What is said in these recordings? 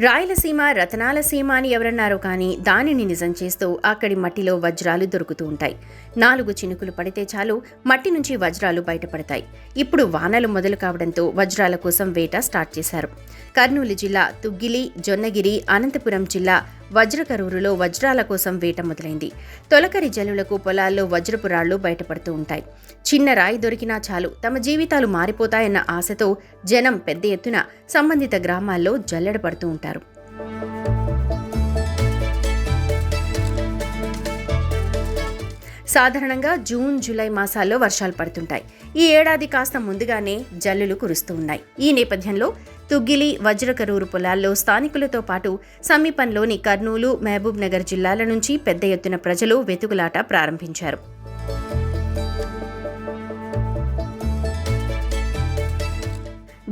రాయలసీమ రతనాల సీమ అని ఎవరన్నారో కానీ దానిని నిజం చేస్తూ అక్కడి మట్టిలో వజ్రాలు దొరుకుతూ ఉంటాయి. నాలుగు చినుకులు పడితే చాలు మట్టి నుంచి వజ్రాలు బయటపడతాయి. ఇప్పుడు వానలు మొదలు కావడంతో వజ్రాల కోసం వేట స్టార్ట్ చేశారు. కర్నూలు జిల్లా తుగ్గిలి జొన్నగిరి అనంతపురం జిల్లా వజ్రకరూరులో వజ్రాల కోసం వేట మొదలైంది. తొలకరి జల్లులకు పొలాల్లో వజ్రపు రాళ్ళు బయటపడుతూ ఉంటాయి. చిన్న రాయి దొరికినా చాలు తమ జీవితాలు మారిపోతాయన్న ఆశతో జనం పెద్ద ఎత్తున సంబంధిత గ్రామాల్లో జల్లెడ పడుతూ ఉంటారు. సాధారణంగా జూన్ జూలై మాసాల్లో వర్షాలు పడుతుంటాయి. ఈ ఏడాది కాస్త ముందుగానే జల్లులు కురుస్తూ ఉన్నాయి. ఈ నేపథ్యంలో తుగ్గిలి వజ్రకరూరు పొలాల్లో స్థానికులతో పాటు సమీపంలోని కర్నూలు మహబూబ్ నగర్ జిల్లాల నుంచి పెద్ద ఎత్తున ప్రజలు వెతుకులాట ప్రారంభించారు.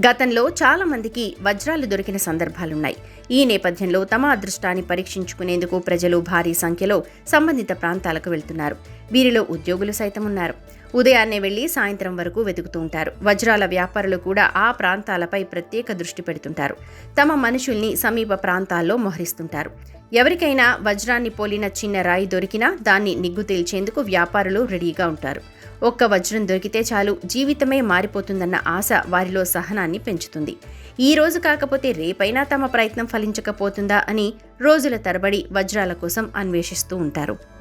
గతంలో చాలామందికి వజ్రాలు దొరికిన సందర్భాలున్నాయి. ఈ నేపథ్యంలో తమ అదృష్టాన్ని పరీక్షించుకునేందుకు ప్రజలు భారీ సంఖ్యలో సంబంధిత ప్రాంతాలకు వెళ్తున్నారు. వీరిలో ఉద్యోగులు సైతం ఉన్నారు ఉదయాన్నే వెళ్ళి సాయంత్రం వరకు వెతుకుతూ ఉంటారు. వజ్రాల వ్యాపారులు కూడా ఆ ప్రాంతాలపై ప్రత్యేక దృష్టి పెడుతుంటారు. తమ మనుషుల్ని సమీప ప్రాంతాల్లో మోహరిస్తుంటారు. ఎవరికైనా వజ్రాన్ని పోలిన చిన్న రాయి దొరికినా దాన్ని నిగ్గు తేల్చేందుకు వ్యాపారులు రెడీగా ఉంటారు. ఒక్క వజ్రం దొరికితే చాలు జీవితమే మారిపోతుందన్న ఆశ వారిలో సహనాన్ని పెంచుతుంది. ఈ రోజు కాకపోతే రేపైనా తమ ప్రయత్నం ఫలించకపోతుందా అని రోజుల తరబడి వజ్రాల కోసం అన్వేషిస్తూ ఉంటారు.